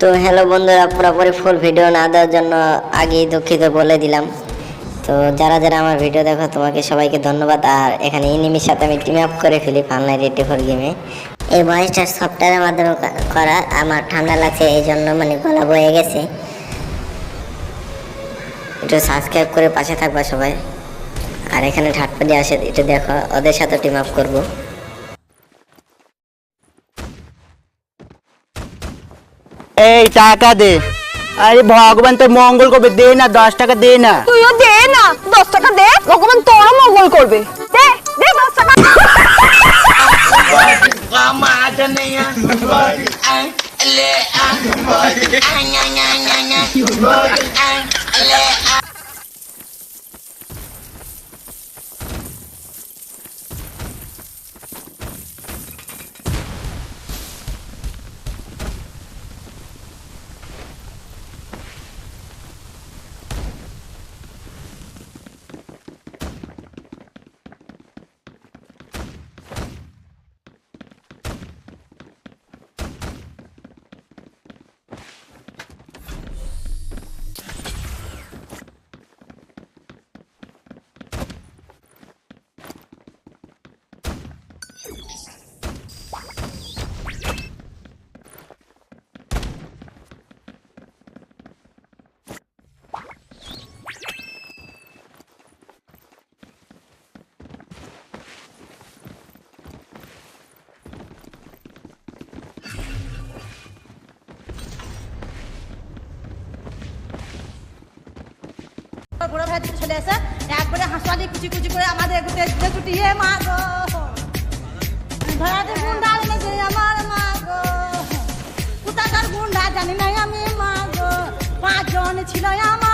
তো হ্যালো বন্ধুরা, পুরোপুরি ফুল ভিডিও না দেওয়ার জন্য আগেই দুঃখিত বলে দিলাম। তো যারা যারা আমার ভিডিও দেখো, তোমাকে সবাইকে ধন্যবাদ। আর এখানে ইনিমির সাথে আমি টিম আপ করে ফেলি ফানলাইট এইটি ফোর গেমে এই ভয়েসটা সফটওয়্যারের মাধ্যমে করা, আমার ঠান্ডা লাগছে, এই জন্য মানে গলা বয়ে গেছে। একটু সাবস্ক্রাইব করে পাশে থাকবা সবাই। আর এখানে ঠাটপাটি আসে, একটু দেখো, ওদের সাথে টিম আপ করব। এই টাকা দে আরে ভগবান তোর মঙ্গল করবে দে না দশ টাকা দে না তুইও দে না দশ টাকা দে ভগবান তোরও মঙ্গল করবে দে দে দশ টাকা বড় ভাই দুটো চলে এসে একবারে হাসপাতালে কুচি কুচি করে আমাদের এগুতে ছুটিয়ে মা গো! ধরাতে গুন্ডা এনেছে আমার মা গো! কোথাকার গুন্ডা জানি নাই আমি, মা গো! পাঁচজন ছিল আমার